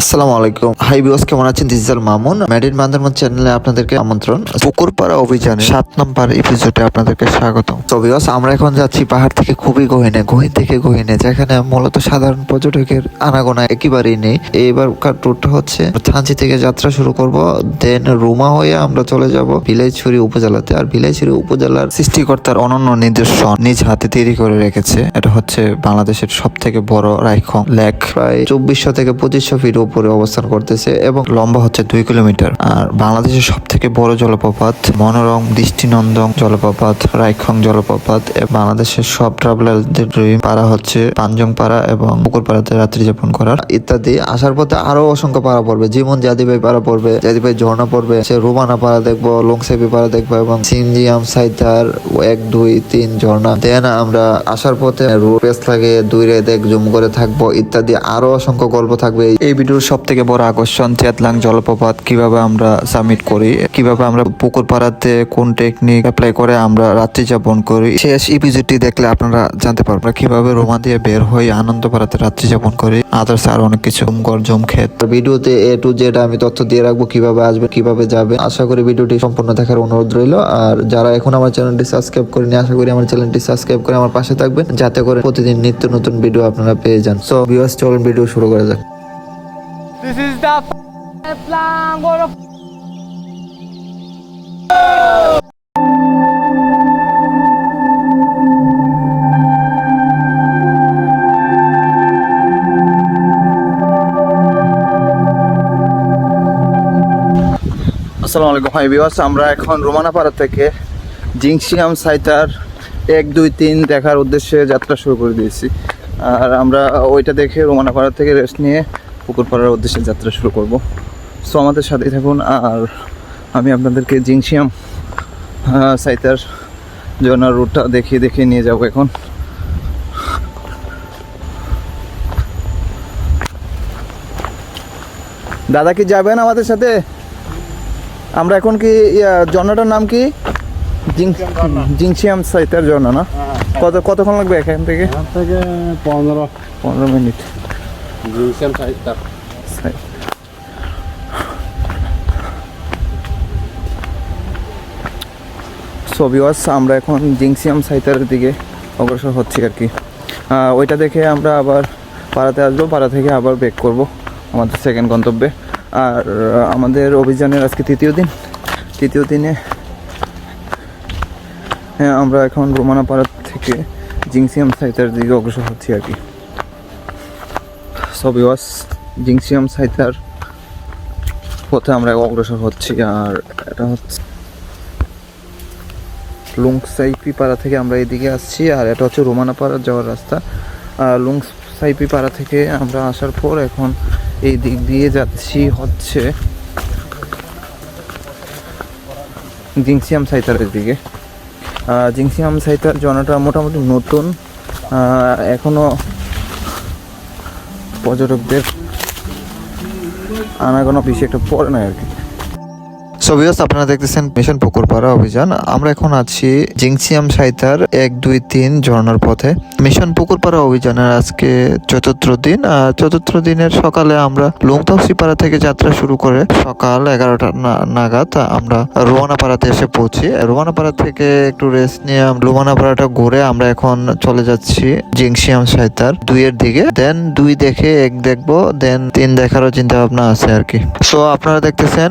আসসালামু আলাইকুম। হাই বিওস কেমন আছেন? মামুন বান্দরবান চ্যানেলে আপনাদেরকে আমন্ত্রণ। পুকুরপাড়া অভিযানে সাত নম্বর এপিসোডে আপনাদেরকে স্বাগত তো বিওস আমরা এখন যাচ্ছি পাহাড় থেকে খুবই গহিনে, গহীন থেকে গহিনে, যেখানে মূলত সাধারণ পর্যটকের আনাগোনা একেবারেই নেই। এইবারকার ট্যুরটা হচ্ছে? থানচি থেকে যাত্রা শুরু করব দেন রুমা হয়ে আমরা চলে যাব বিলাইছড়ি উপজেলাতে। আর বিলাইছড়ি উপজেলার সৃষ্টিকর্তার অনন্য নিদর্শন নিজ হাতে তৈরি করে রেখেছে। এটা হচ্ছে বাংলাদেশের সব থেকে বড় রাইখং লেক। প্রায় চব্বিশশো থেকে পঁচিশশো ফিট উপরে অবস্থান করতেছে এবং লম্বা হচ্ছে দুই কিলোমিটার। আর বাংলাদেশের সব থেকে বড় জলপ্রপাত মনোরম, দৃষ্টিনন্দন জলপ্রপাত, রাইখং জলপ্রপাত বাংলাদেশের সব ট্রাভেলারদের ড্রিম পাড়া হচ্ছে পাঞ্জং পাড়া এবং পুকুর পাড়াতে রাত্রি যাপন করার ইত্যাদি। আসার পথে আরও অসংখ্য পাড়া পড়বে যেমন জাদিভাই পাড়া পড়বে জাদিভাই ঝর্ণা পড়বে, সে রোমানা পাড়া দেখব, লংসাইপি পাড়া দেখব এবং সিনজিয়াম, সাইতার, এক, দুই, তিন ঝর্ণা। দেন আমরা আসার পথে রোড পেস লাগে দুই রে দেখ, জুম করে থাকব ইত্যাদি আরও অসংখ্য গল্প থাকবে। এই ভিডিওর সব থেকে বড় আকর্ষণ চেতলাং জলপ্রপাত? কীভাবে আমরা সাবমিট করি? কীভাবে আমরা পুকুর পাড়াতে কোন টেকনিক অ্যাপ্লাই করে আমরা রাত্রি যাপন করি? শেষ ইপিজিটি দেখলে আপনারা জানতে পারবেন কীভাবে রোমা দিয়ে বের হয়ে আনন্দ পাড়াতে রাত্রি যাপন করি। আদার্স আর অনেক কিছু জমগর জম, ক্ষেত। ভিডিওতে এ টু জেড আমি তথ্য দিয়ে রাখব কীভাবে আসবে, কীভাবে যাবে। আশা করি ভিডিওটি সম্পূর্ণ দেখার অনুরোধ রইল। আর যারা এখন আমার চ্যানেলটি সাবস্ক্রাইব করেনি আশা করি আমার চ্যানেলটি সাবস্ক্রাইব করে আমার পাশে থাকবেন। যাতে করে প্রতিদিন নিত্য নতুন ভিডিও আপনারা পেয়ে যান। সো ভিউয়ার্স চলুন ভিডিও শুরু করা যাক। This is the plan. Gonna f- আসসালামু আলাইকুম, হাই ভিউয়ার্স আমরা এখন রোমানাপাড়া থেকে জিংসিয়াম সাইতার এক, দুই, তিন দেখার উদ্দেশ্যে যাত্রা শুরু করে দিয়েছি আর আমরা ওইটা দেখে রোমানাপাড়া থেকে রেস্ট নিয়ে পুকুরপাড়ার উদ্দেশ্যে যাত্রা শুরু করব। সো আমাদের সাথেই থাকুন আর আমি আপনাদেরকে জিংসিয়াম সাইতার জন্য রুটটা দেখিয়ে দেখিয়ে নিয়ে যাব এখন। দাদা কি যাবেন আমাদের সাথে? আমরা এখন কি ঝর্ণাটার নাম কি? জিংসিয়াম সাইতার ঝর্ণা না? কত কতক্ষণ লাগবে এখান থেকে? এখান থেকে পনেরো। পনেরো মিনিট। সবিওয়াস আমরা এখন জিংসিয়াম সাইতারের দিকে অগ্রসর হচ্ছি আর কি। ওইটা দেখে আমরা আবার পাড়াতে আসব, পাড়া থেকে আবার ব্যাক করব আমাদের সেকেন্ড গন্তব্যে। আর আমাদের অভিযানের আজকে তৃতীয় দিন। তৃতীয় দিনে হ্যাঁ আমরা এখন রোমানা পাড়া থেকে জিংসিয়াম সাইতারের দিকে অগ্রসর হচ্ছি আর কি। সবিওয়াস জিংসিয়াম সাইতার পথে আমরা অগ্রসর হচ্ছি আর এটা হচ্ছে লুংসাইপি পাড়া থেকে আমরা এদিকে আসছি আর এটা হচ্ছে রোমানা পাড়া যাওয়ার রাস্তা। আর লুংসাইপি পাড়া থেকে আমরা আসার পর এখন এই দিক দিয়ে যাচ্ছি হচ্ছে জিংসিয়াম সাইতারের দিকে। জিংসিয়াম সাইতার জনাটা মোটামুটি নতুন। আহ, এখনও পর্যটকদের আনাগোনা পিছিয়ে একটা পড়ে না আর কি। সো ভিউয়ার্স আপনারা দেখতেছেন মিশন পুকুরপাড়া অভিযান। আমরা এখন আছি জিংসিয়াম সাইতার এক, দুই, তিন ঝর্ণার পথে। মিশন পুকুরপাড়া অভিযানের আজকে চতুর্থ দিন। আর চতুর্থ দিনের সকালে আমরা লুংতাউসিপাড়া থেকে যাত্রা শুরু করে সকাল এগারোটা নাগাদ আমরা রোয়ানাপাড়াতে এসে পৌঁছি। রোয়ানাপাড়া থেকে একটু রেস্ট নিয়ে রোমানাপাড়াটা ঘুরে আমরা এখন চলে যাচ্ছি জিংসিয়াম সাইতার দুইয়ের দিকে। দেন দুই দেখে, এক দেখব দেন তিন দেখারও চিন্তা ভাবনা আছে আর কি। সো আপনারা দেখতেছেন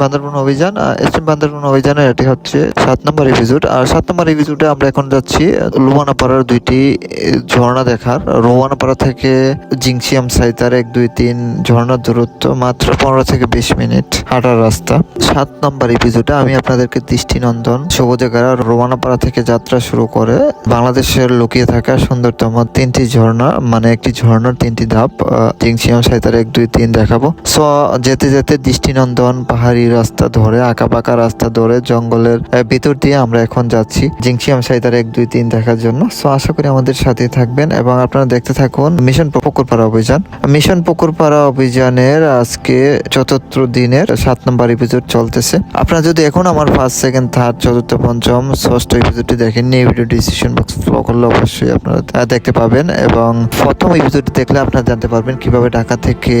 বান্দরবন অভিযান এস্ট্রিম বান্দরবন অভিযানের এটি হচ্ছে সাত নম্বর এপিসোড আর সাত নম্বর এপিসোডে আমরা এখন যাচ্ছি লুমানাপাড়ার দুইটি ঝর্ণা দেখার। রোমানাপাড়া থেকে জিংসিয়াম সাইতার এক, দুই, তিন ঝর্ণার দূরত্ব মাত্র পনেরো থেকে বিশ মিনিট হাঁটার রাস্তা। সাত নম্বর এপিসোডে আমি আপনাদেরকে দৃষ্টিনন্দন সবুজাগারা রোমানাপাড়া থেকে যাত্রা শুরু করে বাংলাদেশের লুকিয়ে থাকা সুন্দরতম তিনটি ঝর্ণা মানে একটি ঝর্ণার তিনটি ধাপ জিংসিয়াম সাইতার এক, দুই, তিন দেখাবো। সো, যেতে যেতে দৃষ্টিনন্দন পাহাড়ি রাস্তা ধরে আঁকা পাকা রাস্তা ধরে জঙ্গলের ভিতর দিয়ে আমরা এখন যাচ্ছি। জিংসিয়াম সাইতার এক, দুই, তিন দেখার জন্য। সো আশা করি আমাদের সাথে থাকবেন এবং আপনারা দেখতে থাকুন মিশন পুকুরপাড়া অভিযান। মিশন পুকুরপাড়া অভিযানের আজকে চতুর্থ দিনের সাত নম্বর এপিসোড চলতেছে। আপনারা যদি এখন আমার ফার্স্ট সেকেন্ড থার্ড চতুর্থ, পঞ্চম, ষষ্ঠ এপিসোডটি দেখেননি, এই ভিডিও ডিসিশন বক্স ফলো করলে অবশ্যই আপনারা দেখতে পাবেন এবং প্রথম এপিসোডটি দেখলে আপনারা জানতে পারবেন কীভাবে ঢাকা থেকে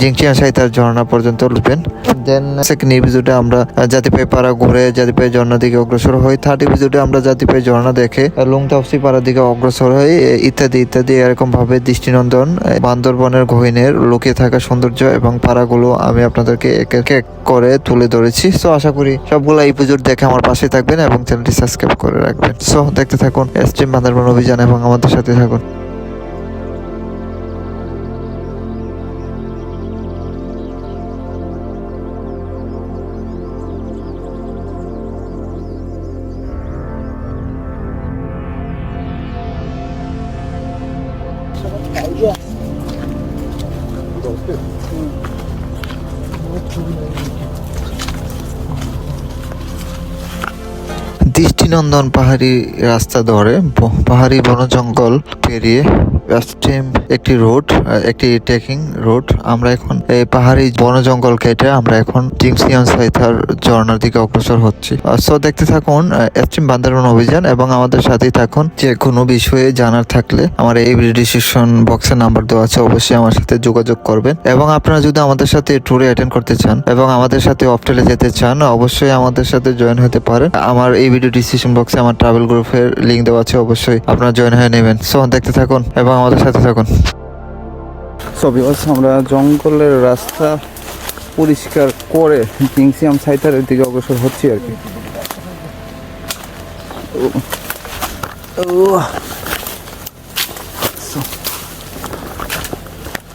জিংচিয়া সাহিতার ঝর্ণা পর্যন্ত উঠবেন। দেন সেকেন্ড এপিসোডে আমরা জাতিপাই পাড়া ঘুরে জাতিপাই ঝর্ণার দিকে অগ্রসর হই। থার্ড এপিসোডে আমরা জাতিপাই ঝর্ণা দেখে লুংতাপসি পাড়ার দিকে অগ্রসর হই। ইত্যাদি ইত্যাদি এরকম ভাবে দৃষ্টিনন্দন বান্দরবনের গহিনের লুকিয়ে থাকা সৌন্দর্য এবং পাড়াগুলো আমি আপনাদেরকে এক এক করে তুলে ধরেছি। সো আশা করি সবগুলো এপিসোড দেখে আমার পাশে থাকবেন এবং চ্যানেলটি সাবস্ক্রাইব করে রাখবেন। সো দেখতে থাকুন এসটিম বান্দরবন অভিযান এবং আমাদের সাথে থাকুন। দৃষ্টিনন্দন পাহাড়ি রাস্তা ধরে পাহাড়ি বন জঙ্গল পেরিয়ে পশ্চিম একটি রোড একটি ট্রেকিং রোড আমরা এখন এই পাহাড়ি বন জঙ্গল কেটে আমরা এখন জিংসিয়ান সাইথার ঝর্ণার দিকে অগ্রসর হচ্ছি। সো দেখতে থাকুন এসটিম বান্দরবন অভিযান এবং আমাদের সাথেই থাকুন। যে কোনো বিষয়ে জানার থাকলে আমার এই ডিসিশন বক্সের নাম্বার দেওয়া আছে, অবশ্যই আমার সাথে যোগাযোগ করবেন। এবং আপনারা যদি আমাদের সাথে ট্যুরে অ্যাটেন্ড করতে চান এবং আমাদের সাথে অফটেলে যেতে চান, অবশ্যই আমাদের সাথে জয়েন হতে পারেন। আমার এই ভিডিও ডিসক্রিপশন বক্সে আমার ট্রাভেল গ্রুপের লিংক দেওয়া আছে, অবশ্যই আপনারা জয়েন হয়ে নেবেন। সো দেখতে থাকুন এবং আমাদের সাথে থাকুন। সবই আমরা জঙ্গলের রাস্তা পরিষ্কার করে কিংসিয়াম সাইতারের দিকে অগ্রসর হচ্ছি আর কি।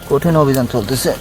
কঠিন অভিযান চলতেছে।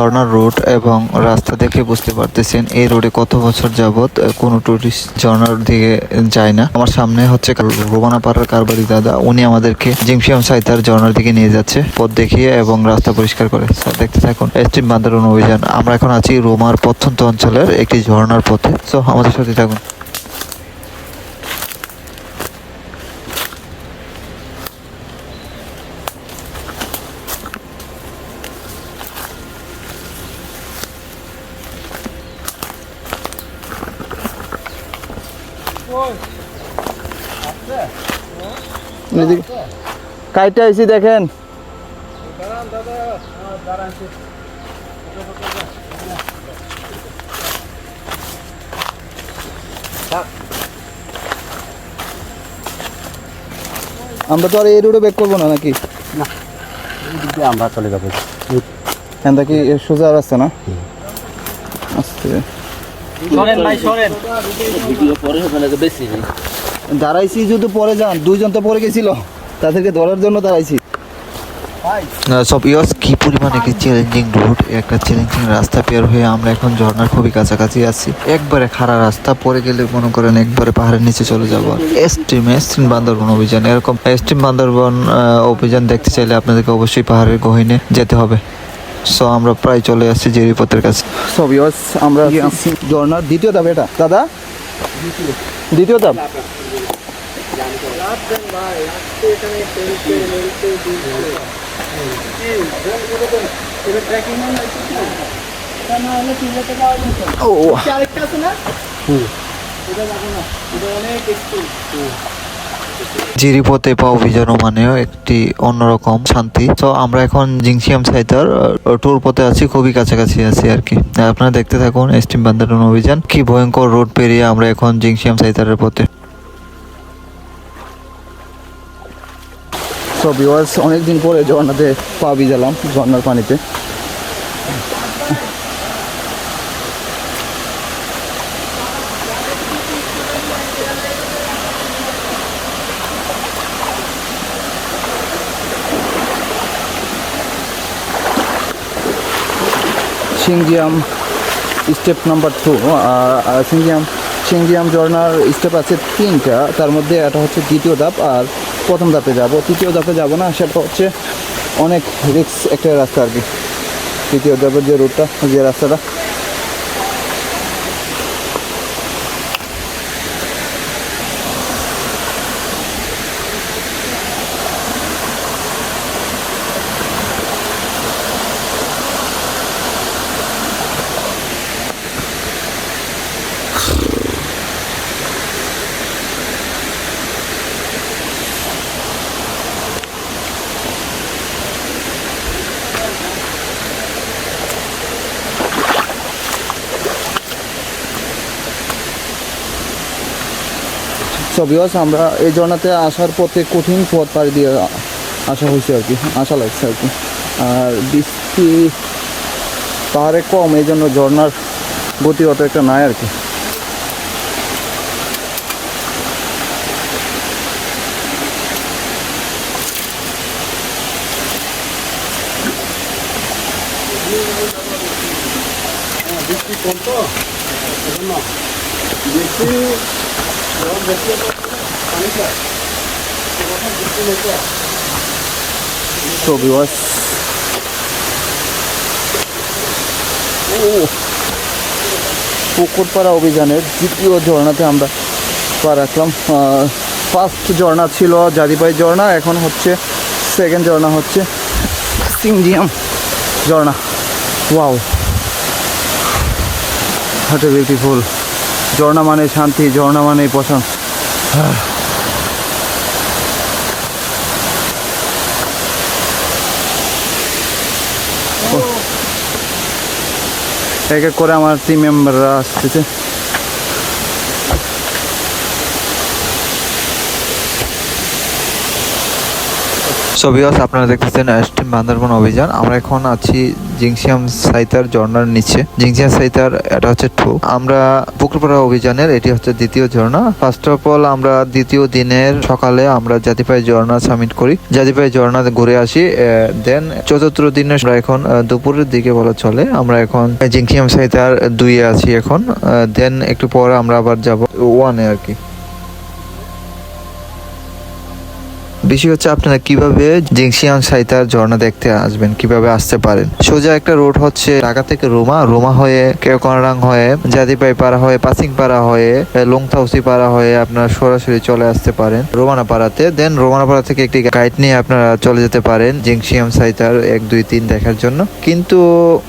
ঝর্ণার রোড এবং রাস্তা দেখে বুঝতে পারতেছেন এই রোডে কত বছর যাবৎ কোনো টুরিস্ট ঝর্ণার দিকে যায় না। আমার সামনে হচ্ছে রোমানা পাড়ার কারবারি দাদা। উনি আমাদেরকে জিমশিয়াম সাইতার ঝর্ণার দিকে নিয়ে যাচ্ছে, পথ দেখিয়ে এবং রাস্তা পরিষ্কার করে। স্যার, দেখতে থাকুন। এসটিম বান্দরবন অভিযান। আমরা এখন আছি রোমার প্রত্যন্ত অঞ্চলের একটি ঝর্ণার পথে। সো আমাদের সাথে থাকুন এদিকে কাইটা আইছি দেখেন। আমরা তো আর এই রোডে ব্যাক করব না নাকি? আমরা চলে যাব। এখান থেকে এ সোজা রাস্তা না? আস্তে দাঁড়াইছি যদি পরে যান দুইজন তো পরে গেছিল। তাদেরকে ধরার জন্য দাঁড়াইছি। সব ইয়ার্স কি পরিমাণ একটি চ্যালেঞ্জিং রোড একটা চ্যালেঞ্জিং রাস্তা পের হয়ে আমরা এখন ঝর্ণার খুবই কাছাকাছি আছি। একবারে খাড়া রাস্তা পরে গেলে মনে করেন একবারে পাহাড়ের নিচে চলে যাব এস্টিম এস্টিম বান্দরবন অভিযান এরকম এস্টিম বান্দরবন অভিযান দেখতে চাইলে আপনাদেরকে অবশ্যই পাহাড়ের গহিনে যেতে হবে। সো আমরা প্রায় চলে আসছি জেরিপথের কাছে। সব ইয়ার্স আমরা ঝর্নার দ্বিতীয় ধাপ এটা? দাদা? দ্বিতীয় ধাপ? ও জিরিপথে পা অভিযানও মানেও একটি অন্যরকম শান্তি। তো আমরা এখন জিংসিয়াম সাইতার ট্যুর পথে আছি খুবই কাছাকাছি আছি আর কি। আপনারা দেখতে থাকুন এস্টিম বান্দারন অভিযান। কি ভয়ঙ্কর রোড পেরিয়ে আমরা এখন জিংসিয়াম সাইতারের পথে। সব ইয়ার্স অনেকদিন পরে ঝর্নাতে পা ভিজালাম ঝর্নার পানিতে। সিংজিয়াম স্টেপ নাম্বার টু সিংজিয়াম সিংজিয়াম ঝর্নার স্টেপ আছে তিনটা, তার মধ্যে এটা হচ্ছে দ্বিতীয় ধাপ আর প্রথম ধাপে যাব, তৃতীয় ধাপে যাব না, সেটা হচ্ছে অনেক রিক্স একটা রাস্তা আর কি। তৃতীয় ধাপের যে রুটটা যে রাস্তাটা। বিকজ আমরা এই ঝর্ণাতে আসার পথে কঠিন পথ পাড়ি দিয়ে আসা হয়েছে আর কি। আশা লাগছে আর কি। আর বৃষ্টি পাহাড়ে কম, এই জন্য ঝর্ণার গতি অত একটা নাই আর কি। তো বিকজ পুকুরপাড়া অভিযানের দ্বিতীয় ঝর্ণাতে আমরা পা রাখলাম। ফার্স্ট ঝর্ণা ছিল জাদিপাই ঝর্ণা, এখন হচ্ছে সেকেন্ড ঝর্ণা হচ্ছে সিংজিয়াম ঝর্ণা। ওয়াও হাট বিউটিফুল ঝর্ণা মানে শান্তি ঝর্ণা মানে পছন্দ এক এক করে আমার টিম মেম্বাররা আসতেছে। সো ভিউয়ার্স আপনারা দেখতেছেন স্টিম বান্দরবন অভিযান। আমরা এখন আছি জিংসিয়াম সাইতার ঝর্ণার নিচে। জিংসিয়াম সাইতার, এটা হচ্ছে টু। আমরা পুকুরপাড়া অভিযানের, এটি হচ্ছে দ্বিতীয় ঝর্ণা। ফার্স্ট অফ অল আমরা দ্বিতীয় দিনের সকালে আমরা জাতিপাই ঝর্ণা সামিট করি। জাতিপাই ঝর্ণা ঘুরে আসি দেন চতুর্থ দিনে আমরা এখন দুপুরের দিকে বলা চলে, আমরা এখন জিংসিয়াম সাইতার দুইয়ে আছি এখন দেন একটু পরে আমরা আবার যাব ওয়ানে আর কি। বিষয় হচ্ছে আপনারা কীভাবে জিংসিয়াং সাইতার ঝর্ণা দেখতে আসবেন, কীভাবে আসতে পারেন? সোজা একটা রোড হচ্ছে ঢাকা থেকে রোমা। রোমা হয়ে কেওকনারাং হয়ে জাদিপাই পাড়া হয়ে পাসিং পাড়া হয়ে লংথাউসি পাড়া হয়ে আপনারা সরাসরি চলে আসতে পারেন রোমানা পাড়াতে দেন রোমানা পাড়া থেকে একটি গাইড নিয়ে আপনারা চলে যেতে পারেন জিংসিয়াম সাইতার এক, দুই, তিন দেখার জন্য। কিন্তু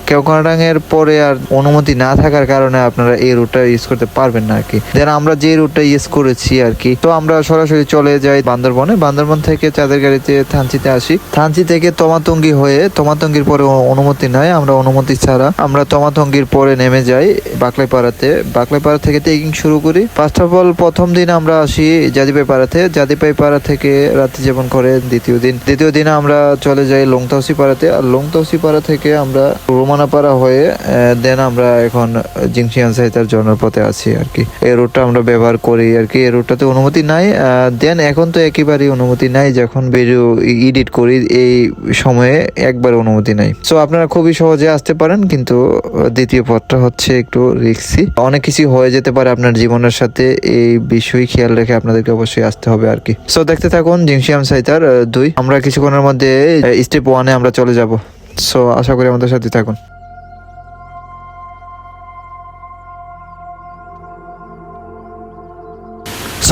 কেওকনারাং এর পরে আর অনুমতি না থাকার কারণে আপনারা এই রুটটা ইউজ করতে পারবেন না আর কি। দেন আমরা যে রুটটা ইউজ করেছি আর কি, তো আমরা সরাসরি চলে যাই বান্দরবনে। বান্দরবন থেকে চাঁদের গাড়িতে থানচিতে আসি। থানচি থেকে তমাতঙ্গি হয়ে, তমাতঙ্গির পরে অনুমতি নাই, আমরা অনুমতি ছাড়া। আমরা তমাতঙ্গির পরে নেমে যাই বাকলাইপাড়াতে। বাকলাইপাড়া থেকে ট্রেকিং শুরু করি। ফার্স্ট অফ অল প্রথম দিন আমরা আসি জাদিপাই পাড়াতে জাদিপাই পাড়া থেকে রাত্রি যাপন করে দ্বিতীয় দিন। দ্বিতীয় দিন আমরা চলে যাই লংতাউসি পাড়াতে আর লংতাউসি পাড়া থেকে আমরা রোমানা পাড়া হয়ে দেন আমরা এখন জিংসিয়ান সাইতার জনের পথে আছি আর কি। এই রুটটা আমরা ব্যবহার করি আর কি। এই রুটটাতে অনুমতি নাই দেন এখন তো একেবারেই অনুমতি নাই যখন ভিডিও এডিট করি, এই সময়ে একবার অনুমতি নাই। সো আপনারা খুবই সহজে আসতে পারেন, কিন্তু দ্বিতীয় পথটা হচ্ছে একটু রিক্সি অনেক কিছু হয়ে যেতে পারে আপনার জীবনের সাথে, এই বিষয় খেয়াল রেখে আপনাদেরকে অবশ্যই আসতে হবে আর কি। সো দেখতে থাকুন জিংসিয়াম সাইতার দুই। আমরা কিছুক্ষণের মধ্যে স্টেপ ওয়ানে আমরা চলে যাব। সো আশা করি আমাদের সাথে থাকুন।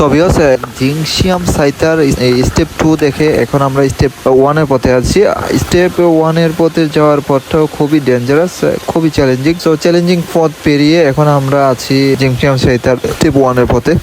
সবিয়স জিংসিয়াম সাইতার স্টেপ টু দেখে এখন আমরা স্টেপ ওয়ানের পথে আছি। স্টেপ ওয়ানের পথে যাওয়ার পথটাও খুবই ডেঞ্জারাস খুবই চ্যালেঞ্জিং সো চ্যালেঞ্জিং পথ পেরিয়ে এখন আমরা আছি জিংসিয়াম সাইতার স্টেপ ওয়ানের পথে।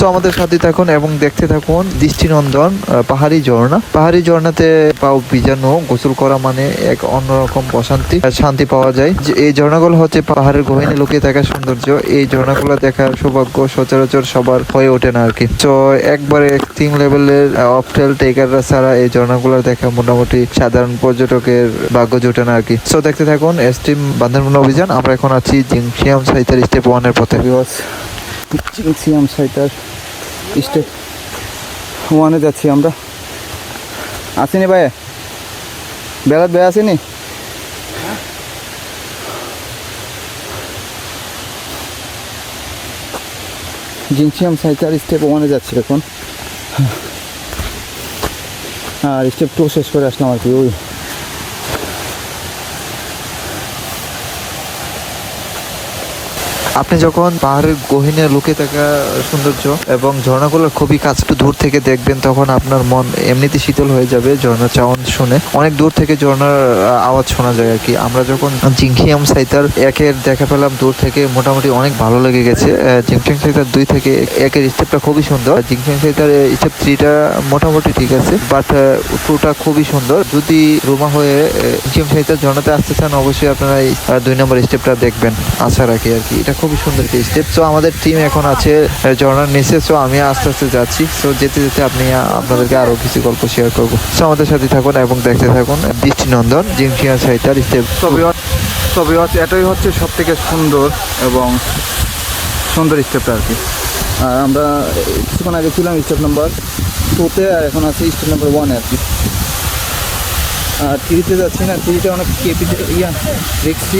সো আমাদের সাথে থাকুন এবং দেখতে থাকুন দৃষ্টিনন্দন পাহাড়ি ঝর্ণা। পাহাড়ি ঝর্ণাতে পাও ভিজানো, গোসল করা মানে এক অন্যরকম প্রশান্তি শান্তি পাওয়া যায়। যে এই ঝর্ণাগুলো হচ্ছে পাহাড়ের গহীনে লুকিয়ে থাকা সৌন্দর্য। এই ঝর্ণাগুলো দেখার সৌভাগ্য সচরাচর সবার হয়ে ওঠে না আর কি। তো একবারে এক্সট্রিম লেভেলের অফটেল টেকাররা ছাড়া এই ঝর্ণাগুলো দেখা মোটামুটি সাধারণ পর্যটকের ভাগ্য জোটে না আর কি। সো দেখতে থাকুন এস্টিম বান্দরবন অভিযান। আমরা এখন আছি জিংসিয়াম সাইতার স্টেপ ওয়ানের পথে। সিয়াম সাইটার স্টেপ ওয়ানে যাচ্ছি আমরা। আসিনি ভাই? বেলাত ভাই আসেনি? জিনসিয়াম সাইটার স্টেপ ওয়ানে যাচ্ছি এখন। আর স্টেপ টু শেষ করে আসলাম আর কি, ওই আপনি যখন পাহাড়ের গহীনে লুকে থাকা সৌন্দর্য এবং ঝর্ণাগুলোর খুবই কাছ একটু দূর থেকে দেখবেন, তখন আপনার মন এমনিতে শীতল হয়ে যাবে ঝর্ণার চাউন শুনে। অনেক দূর থেকে ঝর্ণার আওয়াজ শোনা যায় আর কি আমরা যখন জিংখিয়াম সাইতার একের দেখা পেলাম, দূর থেকে মোটামুটি অনেক ভালো লেগে গেছে। জিংখিয়াম সাইতার দুই থেকে একের স্টেপটা খুবই সুন্দর। জিংখিয়াম সাইতার স্টেপ থ্রিটা মোটামুটি ঠিক আছে বাট টুটা খুবই সুন্দর। যদি রুমা হয়ে জিংখিয়াম সাইতার ঝর্ণাতে আসতে চান, অবশ্যই আপনারা দুই নম্বর স্টেপটা দেখবেন, আশা রাখি আর কি এটা খুবই সুন্দর একটি স্টেপ সো আমাদের টিম এখন আছে ঝর্ণার নিচে সো আমি আস্তে আস্তে যাচ্ছি। সো যেতে যেতে আপনি আপনাদেরকে আরও কিছু গল্প শেয়ার করব। সো আমাদের সাথে থাকুন এবং দেখতে থাকুন দৃষ্টিনন্দন জিংখিয়া সাইতার স্টেপ তবে এটাই হচ্ছে সব থেকে সুন্দর এবং সুন্দর স্টেপটা আর কি। আর আমরা কিছুক্ষণ আগে ছিলাম স্টেপ নাম্বার টুতে আর এখন আছে স্টেপ নাম্বার ওয়ানে আর কি। আর থ্রিতে যাচ্ছি না থ্রিতে অনেক কেপিতে ইয়া, দেখছি।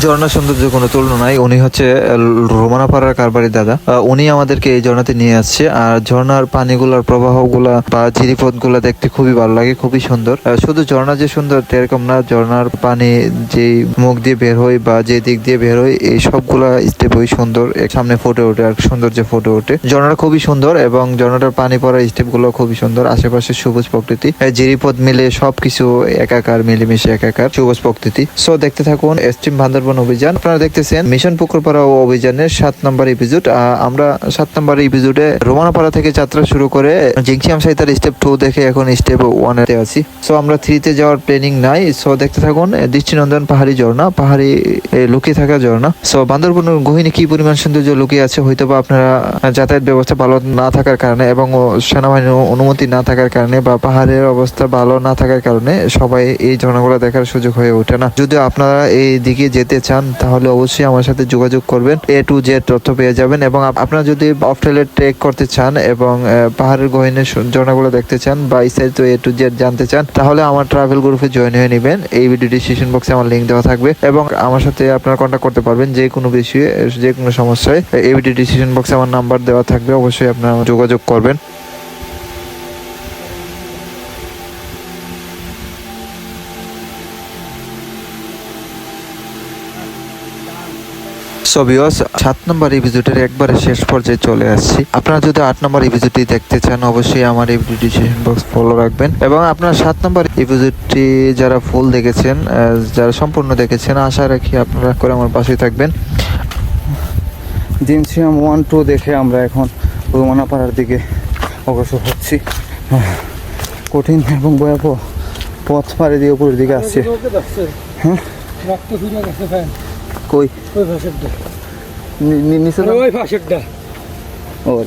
ঝর্ণা সৌন্দর্য কোনো তুলনা নাই। উনি হচ্ছে রোমানাপাড়ার কারবারি দাদা। উনি আমাদেরকে এই ঝর্ণাতে নিয়ে আসছে। আর ঝর্ণার পানিগুলোর প্রবাহগুলা বা ঝিরিপথগুলা দেখতে খুবই ভালো লাগে খুবই সুন্দর। শুধু ঝর্ণা যে সুন্দর এরকম না ঝর্ণার পানি যে মুখ দিয়ে বের হয় বা যে দিক দিয়ে বের হয় এই সবগুলা স্টেপই সুন্দর। সামনে ফুটে ওঠে আর সৌন্দর্য ফুটে ওঠে। ঝর্ণাটা খুবই সুন্দর এবং ঝর্ণাটার পানি পড়ার স্টেপগুলো খুবই সুন্দর। আশেপাশে সবুজ প্রকৃতি। আহ, জিরিপথ মিলে সবকিছু একাকার মিলেমিশে একাকার সবুজ প্রকৃতি। সো দেখতে থাকুন এস্টিম বান্দরবন অভিযান। আপনারা দেখতেছেন মিশন পুকুরপাড়া অভিযানের সাত নম্বর এপিসোড আমরা সাত নম্বর এপিসোডে রোমানাপাড়া থেকে যাত্রা শুরু করে জিংসিয়াম সাইতার স্টেপ টু দেখে এখন স্টেপ ওয়ানে আছি। সো আমরা থ্রিতে যাওয়ার প্ল্যানিং নাই। সো দেখতে থাকুন দৃষ্টিনন্দন পাহাড়ি ঝর্ণা। পাহাড়ি লুকিয়ে থাকা ঝর্ণা। সো বান্দরবনের গহিনী কি পরিমাণ সৌন্দর্য লুকিয়ে আছে হয়তো বা আপনারা যাতায়াত ব্যবস্থা ভালো না থাকার কারণে এবং সেনাবাহিনীর অনুমতি না থাকার কারণে বা পাহাড়ের অবস্থা ভালো না থাকার কারণে সবাই এই ঝর্ণাগুলো দেখার সুযোগ হয়ে ওঠে না। যদি আপনারা এই দিকে যেতে চান, তাহলে অবশ্যই আমার সাথে যোগাযোগ করবেন। এ টু জেড তথ্য পেয়ে যাবেন এবং আপনারা যদি অফ ট্রেলে ট্রেক করতে চান এবং পাহাড়ের গহিনের ঝর্ণাগুলো দেখতে চান বা বিস্তারিত এ টু জেড জানতে চান, তাহলে আমার ট্রাভেল গ্রুপে জয়েন হয়ে নেবেন। এই ভিডিও ডিসক্রিপশন বক্সে আমার লিঙ্ক দেওয়া থাকবে এবং আমার সাথে আপনারা কন্ট্যাক্ট করতে পারবেন যে কোনো বিষয়ে, যে কোনো সমস্যায়। এই ভিডিও ডিসক্রিপশন বক্সে আমার নাম্বার দেওয়া থাকবে, অবশ্যই আপনারা যোগাযোগ করবেন। সো ভিউয়ার্স সাত নম্বর এপিসোডের একবারে শেষ পর্যায়ে চলে আসছি। আপনারা যদি আট নম্বর এপিসোডটি দেখতে চান অবশ্যই আমার এই ডিসিশন বক্স ফলো রাখবেন। এবং আপনারা সাত নম্বর এপিসোডটি যারা ফুল দেখেছেন যারা সম্পূর্ণ দেখেছেন আশা রাখি আপনারা করে আমার পাশে থাকবেন। জিনসিয়াম ওয়ান টু দেখে আমরা এখন রোমানাপাড়ার দিকে অগ্রসর হচ্ছি। কঠিন এবং ভয়াবহ পথ পাড়ে দিয়ে উপরের দিকে আসছে। হ্যাঁ কই? ওই পাশেরটা। নি- নিচে ওই পাশেরটা। ও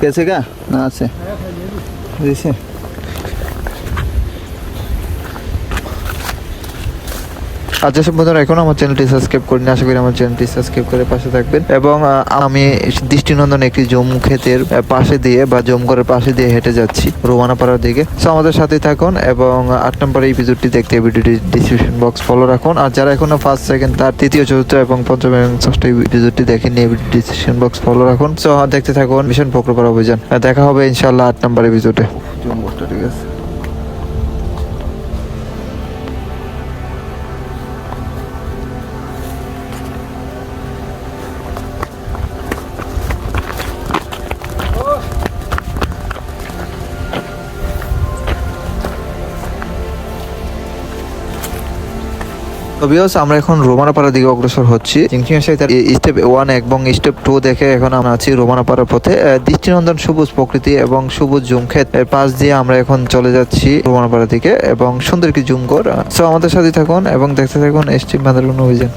কিছু গা? না আছে। দিছে। আর যেসব বন্ধুরা, এখন আমার চ্যানেলটি সাবস্ক্রাইব করেন, আশা করি আমার চ্যানেলটি সাবস্ক্রাইব করে পাশে থাকবেন। এবং আমি দৃষ্টিনন্দন একটি জম ক্ষেতের পাশে দিয়ে বা জমঘরের পাশে দিয়ে হেঁটে যাচ্ছি রোমানাপাড়ার দিকে। সো আমাদের সাথে থাকুন এবং আট নম্বর এই দেখতে ভিডিওটি ডিসক্রিপশন বক্স ফলো রাখুন। আর যারা এখনও ফার্স্ট সেকেন্ড তার তৃতীয়, চতুর্থ এবং পঞ্চম এবং ষষ্ঠ এপিসোডটি দেখেন এই ডিসক্রিপশন বক্স ফলো রাখুন। সো দেখতে থাকুন, মিশন প্রকল্পের অভিযান। দেখা হবে ইনশাল্লাহ আট নম্বর এপিসোডে জমঘরটা ঠিক আছে। তো আমরা এখন রোমানাপাড়ার দিকে অগ্রসর হচ্ছি। চিংচিং এর সাথে স্টেপ ওয়ান এবং স্টেপ টু দেখে এখন আমরা আছি রোমানাপাড়ার পথে। দৃষ্টিনন্দন সবুজ প্রকৃতি এবং সবুজ জুম ক্ষেত। এর পাশ দিয়ে আমরা এখন চলে যাচ্ছি রোমানাপাড়ার দিকে এবং সুন্দর কি জুম কর সো আমাদের সাথে থাকুন এবং দেখতে থাকুন স্টেপ বান্দরবন অভিযান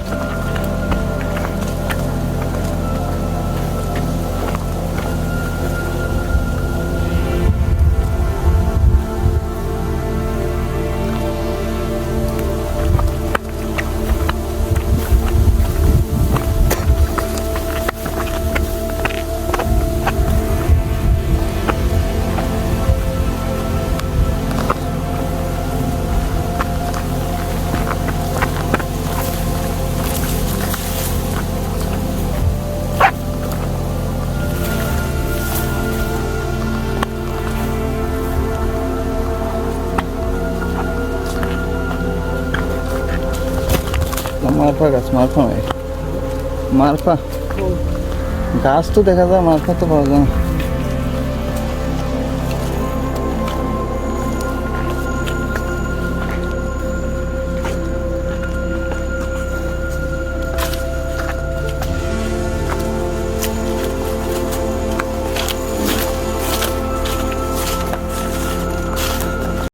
মারফা গাছ মারফা ভাই মারফা গাছ তো দেখা যায় মারফা তো পাওয়া যায় না।